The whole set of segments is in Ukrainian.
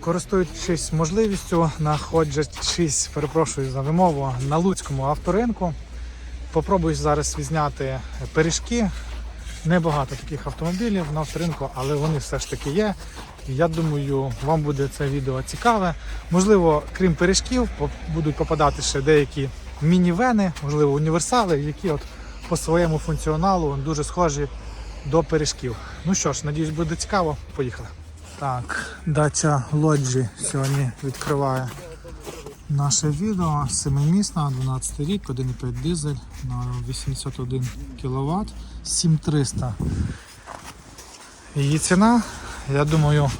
Користуючись можливістю, знаходячись, перепрошую за вимову, на Луцькому авторинку, попробую зараз відзняти пиріжки. Небагато таких автомобілів на авторинку, але вони все ж таки є. Я думаю, вам буде це відео цікаве. Можливо, крім пиріжків, будуть попадати ще деякі мінівени, можливо, універсали, які от по своєму функціоналу дуже схожі до пиріжків. Ну що ж, надіюсь, буде цікаво. Поїхали. Так, дача лоджі сьогодні відкриває наше відео. Семимісна, 12 рік, 1,5 дизель на 81 кВт, 7300. Її ціна, я думаю,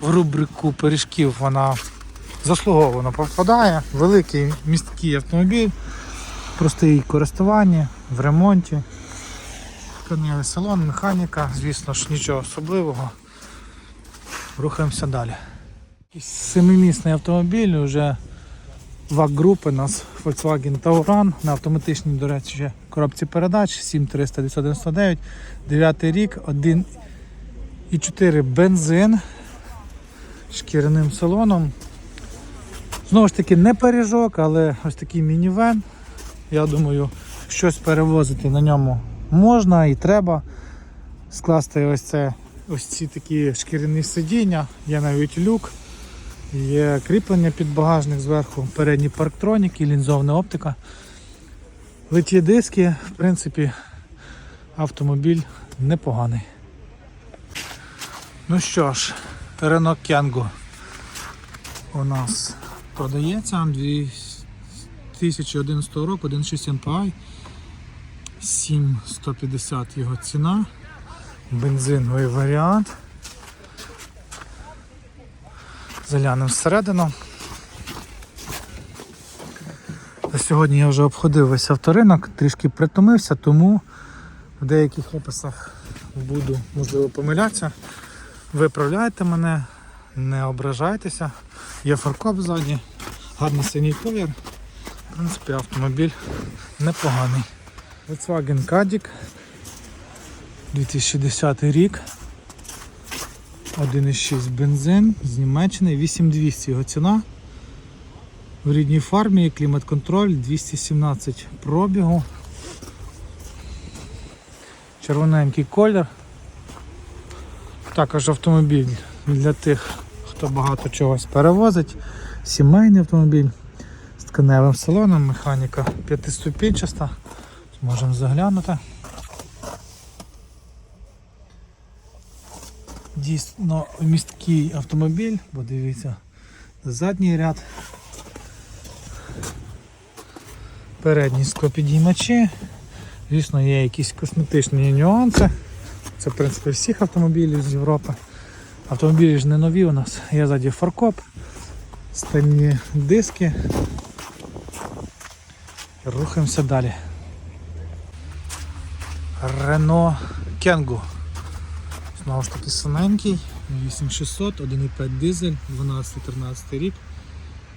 в рубрику пиріжків вона заслуговано попадає. Великий місткий автомобіль, простий користування, в ремонті. Тканевий салон, механіка, звісно ж, нічого особливого. Рухаємося далі. Семимісний автомобіль вже ВАК групи у нас Volkswagen Tauran на автоматичній, до речі, коробці передач 7300 999, 9 рік, 1,4 бензин шкіряним салоном. Знову ж таки, не пиріжок, але ось такий мінівен. Я думаю, щось перевозити на ньому можна і треба. Скласти ось це ось ці такі шкіряні сидіння, є навіть люк, є кріплення під багажник зверху, передні парктроніки, лінзовна оптика. Литі диски, в принципі, автомобіль непоганий. Ну що ж, Renault Kangoo у нас продається 2011 року, 1.6 MPI, 7150 його ціна бензиновий варіант. Заглянемо всередину. Сьогодні я вже обходив весь авторинок, трішки притомився, тому в деяких описах буду, можливо, помилятися. Виправляйте мене, не ображайтеся. Є фаркоп ззаді, гарний синій колір. В принципі, автомобіль непоганий. Volkswagen Caddy 2010 рік. 1,6 бензин з Німеччини, 8200 його ціна. В рідній фармі, клімат-контроль, 217 пробігу. Червоненький колір. Також автомобіль для тих, хто багато чогось перевозить. Сімейний автомобіль з тканевим салоном, механіка п'ятиступінчаста. Можемо заглянути. Дійсно місткий автомобіль, бо дивіться, задній ряд. Передні склопідіймачі. Звісно, є якісь косметичні нюанси. Це в принципі всіх автомобілів з Європи. Автомобілі ж не нові у нас. Є ззаді фаркоп, стальні диски. Рухаємося далі. Renault Kangoo. Знову ж таки синенький, 8600, 1,5 дизель, 12-13 рік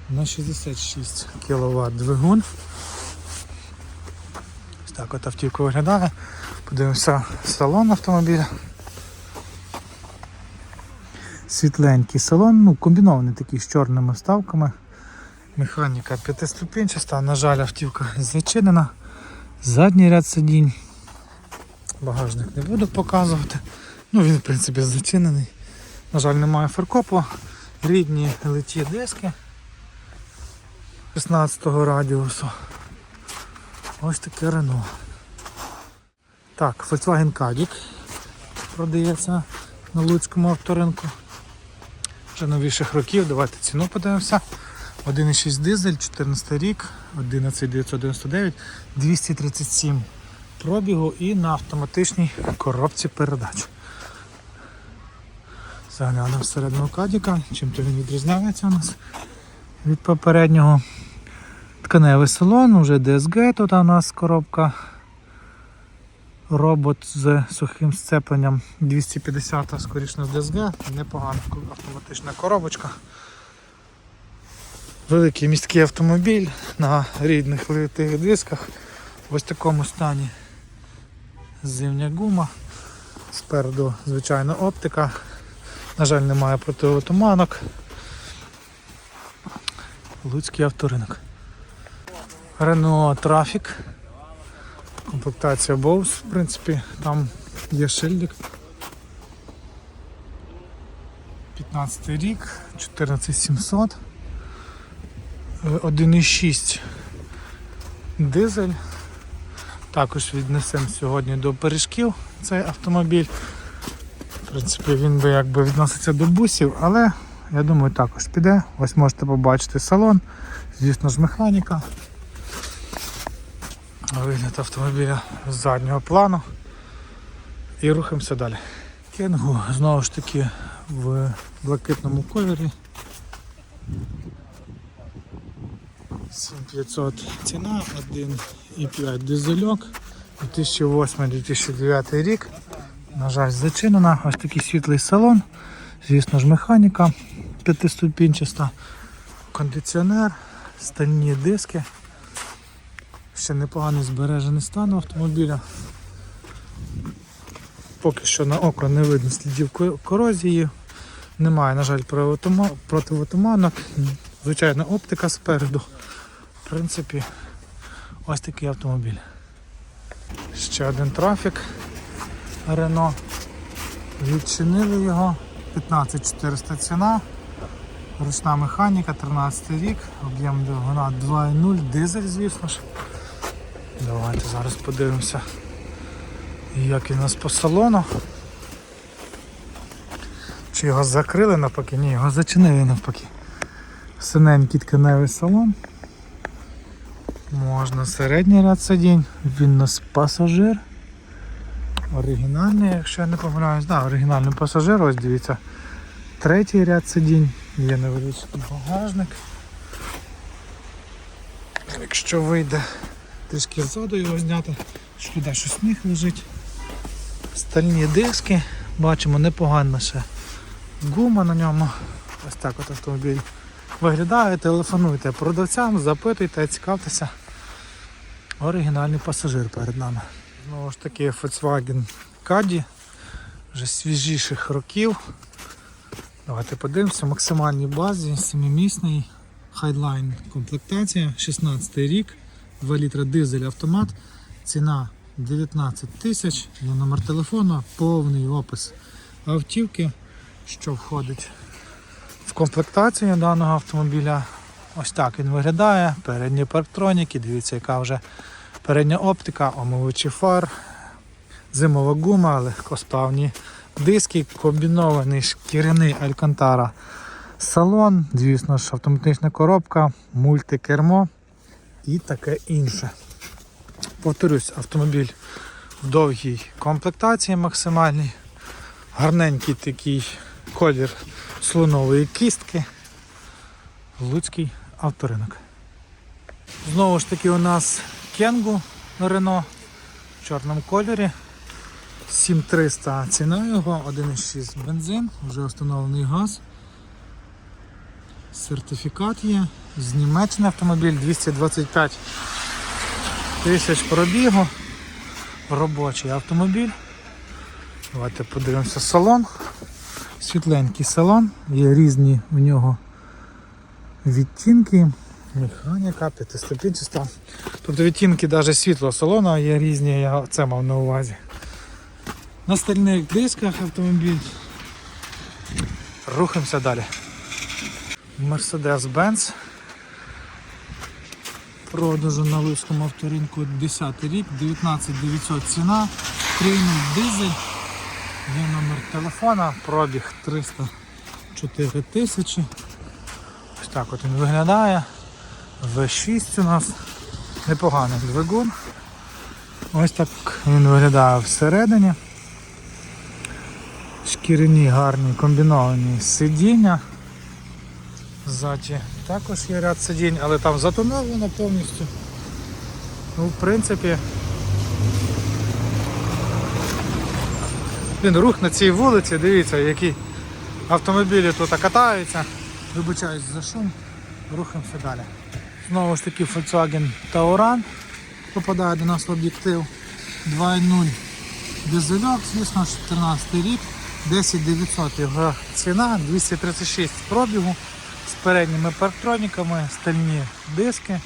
на 66 кВт двигун. Ось так от автівка виглядає. Подивимося салон автомобіля. Світленький салон, ну комбінований такий з чорними вставками. Механіка п'ятиступінчаста, на жаль, автівка зачинена. Задній ряд сидінь. Багажник не буду показувати. Ну він в принципі зачинений. На жаль, немає фаркопу. Рідні литі диски 16 радіусу. Ось таке Рено. Так, Volkswagen Caddy продається на Луцькому авторинку. Вже новіших років, давайте ціну подивимося. 1,6 дизель, 14 рік, 11999, 237 пробігу і на автоматичній коробці передач. Заглянемо всередину кадіка, чим то він відрізняється у нас від попереднього. Тканевий салон, вже DSG тут у нас коробка. Робот з сухим сцепленням 250 скоріше на DSG, непогана автоматична коробочка. Великий міський автомобіль на рідних литих дисках. В ось такому стані зимня гума. Спереду звичайна оптика. На жаль, немає противотуманок. Луцький авторинок. Рено Трафік. Комплектація Bose, в принципі, там є шильдик. 15 рік, 14700. Е, 1,6 дизель. Також віднесемо сьогодні до пиріжків цей автомобіль. Принципі, він би якби відноситься до бусів, але я думаю також піде. Ось можете побачити салон, звісно ж механіка. Вигляд автомобіля з заднього плану. І рухаємося далі. Кенгу знову ж таки в блакитному кольорі. 7500 ціна, 1,5 дизельок, 2008-2009 рік. На жаль, зачинена. Ось такий світлий салон. Звісно ж, механіка п'ятиступінчаста, кондиціонер, стальні диски. Ще непоганий збережений стан автомобіля. Поки що на око не видно слідів корозії. Немає, на жаль, противотуманок. Звичайна оптика спереду. В принципі, ось такий автомобіль. Ще один трафік Рено. Відчинили його. 15400 ціна. Ручна механіка, 13 рік, об'єм двигуна 2.0, дизель, звісно ж. Давайте зараз подивимося, як він у нас по салону. Чи його закрили навпаки? Ні, його зачинили навпаки. Синенький тканевий салон. Можна середній ряд сидінь. Він у нас пасажир. Оригінальний, якщо я не помиляюсь, да, оригінальний пасажир, ось дивіться. Третій ряд сидінь, є невеличкий багажник. Якщо вийде трішки ззаду його зняти, що туди що сніг лежить. Стальні диски, бачимо непогана ще гума на ньому. Ось так от автомобіль виглядає, телефонуйте продавцям, запитуйте, цікавтеся. Оригінальний пасажир перед нами. Знову ж таки Volkswagen Caddy, вже свіжіших років. Давайте подивимося, максимальній базі, 7-місний Highline комплектація, 16 рік, 2 літра дизель автомат, ціна 19 тисяч, номер телефону, повний опис автівки, що входить в комплектацію даного автомобіля. Ось так він виглядає, передні парктроніки, дивіться, яка вже передня оптика, омивачі фар, зимова гума, легкосплавні диски, комбінований шкіряний Алькантара салон, звісно ж, автоматична коробка, мультикермо і таке інше. Повторюсь, автомобіль в довгій комплектації максимальній, гарненький такий колір слонової кістки. Луцький авторинок. Знову ж таки у нас Кенгу Рено в чорному кольорі. 7300 ціна його, 1,6 бензин, вже встановлений газ. Сертифікат є. З Німеччини автомобіль 225 тисяч пробігу. Робочий автомобіль. Давайте подивимося салон. Світленький салон, є різні в нього відтінки, механіка, п'ятиступінчаста. Тобто відтінки навіть світлого салону є різні, я це мав на увазі. На стальних дисках автомобіль. Рухаємося далі. Mercedes-Benz. Продажу на Луцькому авторинку 10 рік, 19900 ціна, 3.0 дизель, є номер телефона, пробіг 304 тисячі. Ось так от він виглядає. V6 у нас непоганий двигун. Ось так він виглядає всередині. Шкіряні гарні комбіновані сидіння. Ззаді також є ряд сидінь, але там затоновлено повністю. Ну, в принципі. Він рух на цій вулиці, дивіться, які автомобілі тут катаються. Вибачаюсь за шум, рухаємося далі. Знову ж таки Volkswagen Tauran попадає до нас в об'єктив 2.0 дизельок, звісно, 14 рік, 10 900 його ціна, 236 пробігу з передніми парктроніками, стальні диски.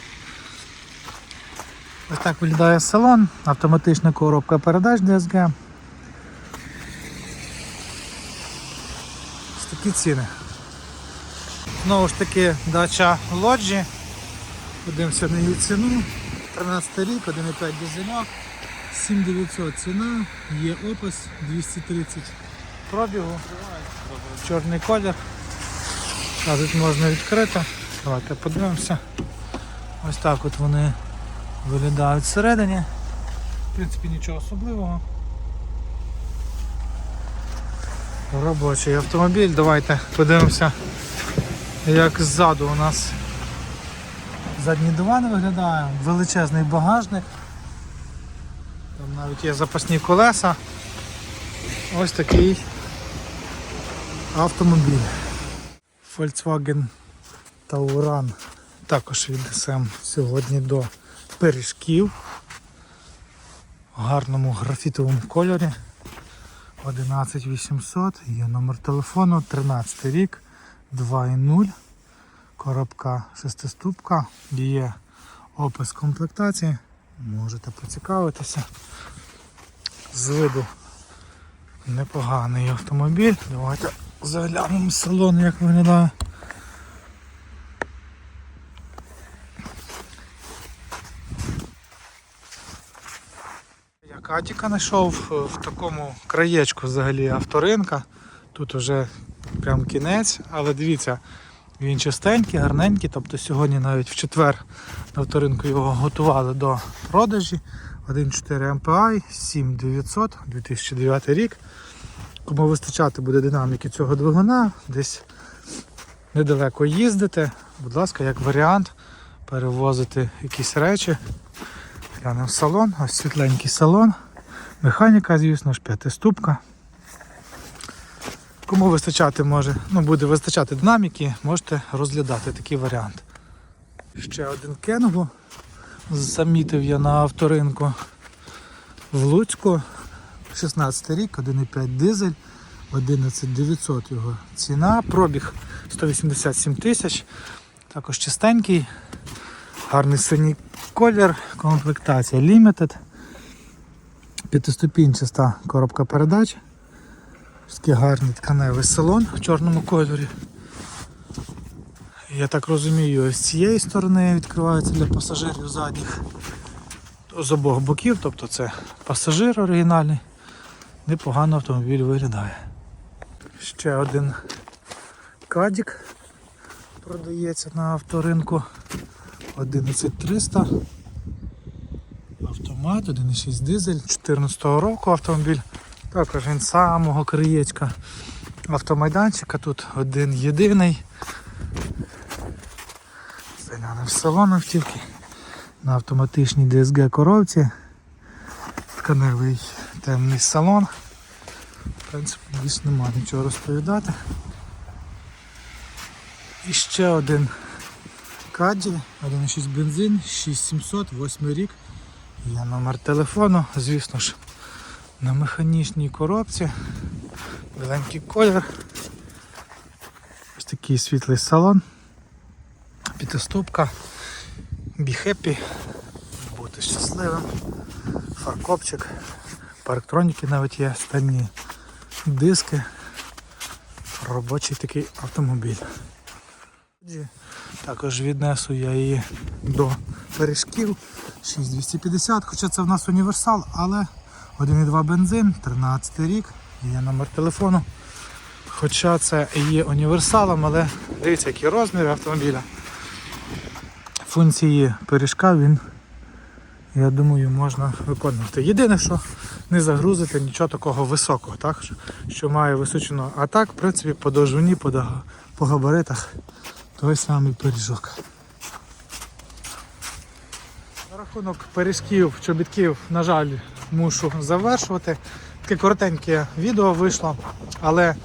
Ось так виглядає салон, автоматична коробка передач DSG. Ось такі ціни. Знову ж таки дача лоджі. Подивимося на її ціну. 13 рік, 1,5 дизельок, 7900 ціна, є опис 230 пробігу, чорний колір. А тут можна відкрити. Давайте подивимося. Ось так от вони виглядають всередині. В принципі нічого особливого. Робочий автомобіль. Давайте подивимося, як ззаду у нас задній диван виглядає, величезний багажник. Там навіть є запасні колеса. Ось такий автомобіль. Volkswagen Tauran. Також віднесемо сьогодні до пиріжків в гарному графітовому кольорі. 11800, є номер телефону, 13 рік, 2.0, коробка шестиступка, є опис комплектації, можете поцікавитися. З виду непоганий автомобіль. Давайте заглянемо в салон, як виглядає. Я Катіка знайшов е, в такому краєчку взагалі авторинка. Тут вже прям кінець, але дивіться, він чистенький, гарненький. Тобто сьогодні навіть в четвер на авторинку його готували до продажі. 1.4 MPI, 7900, 2009 рік. Кому вистачати буде динаміки цього двигуна, десь недалеко їздити, будь ласка, як варіант, перевозити якісь речі. Глянемо салон, ось світленький салон. Механіка, звісно ж, п'ятиступка. Кому вистачати може, ну буде вистачати динаміки, можете розглядати такий варіант. Ще один кенгу. Замітив я на авторинку в Луцьку. 16 рік, 1,5 дизель, 11900 його ціна, пробіг 187 тисяч, також чистенький, гарний синій колір, комплектація Limited, п'ятиступінчаста коробка передач, такий гарний тканевий салон в чорному кольорі. Я так розумію, ось з цієї сторони відкривається для пасажирів задніх з обох боків, тобто це пасажир оригінальний. Непогано автомобіль виглядає. Ще один кадік продається на авторинку 11300. Автомат, 1,6 дизель 2014 року автомобіль. Також він самого краєчка автомайданчика. Тут один єдиний. Заглянемо в салон автівки на автоматичній DSG коробці. Тканевий темний салон. В принципі, більш нема нічого розповідати. І ще один каді, 1.6 бензин, 6700, 8 рік. Є номер телефону, звісно ж, на механічній коробці. Біленький колір. Ось такий світлий салон. П'ятиступка. Happy. Бути щасливим. Фаркопчик. Парктроніки навіть є, стальні диски. Робочий такий автомобіль. Також віднесу я її до пиріжків 6250, хоча це в нас універсал, але 1,2 бензин, 13 рік, є номер телефону. Хоча це і є універсалом, але дивіться, які розміри автомобіля. Функції пиріжка він, я думаю, можна виконувати. Єдине, що не загрузити нічого такого високого, так? що- має височину. А так, в принципі, по довжині, по габаритах той самий пиріжок. Рахунок пиріжків, чобітків, на жаль, мушу завершувати. Таке коротеньке відео вийшло, але е,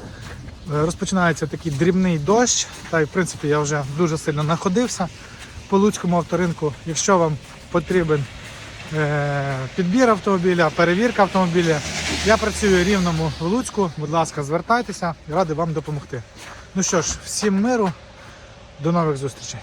розпочинається такий дрібний дощ. Та й в принципі я вже дуже сильно находився по Луцькому авторинку. Якщо вам потрібен е, підбір автомобіля, перевірка автомобіля, я працюю рівному в Луцьку. Будь ласка, звертайтеся, радий вам допомогти. Ну що ж, всім миру, До нових зустрічей!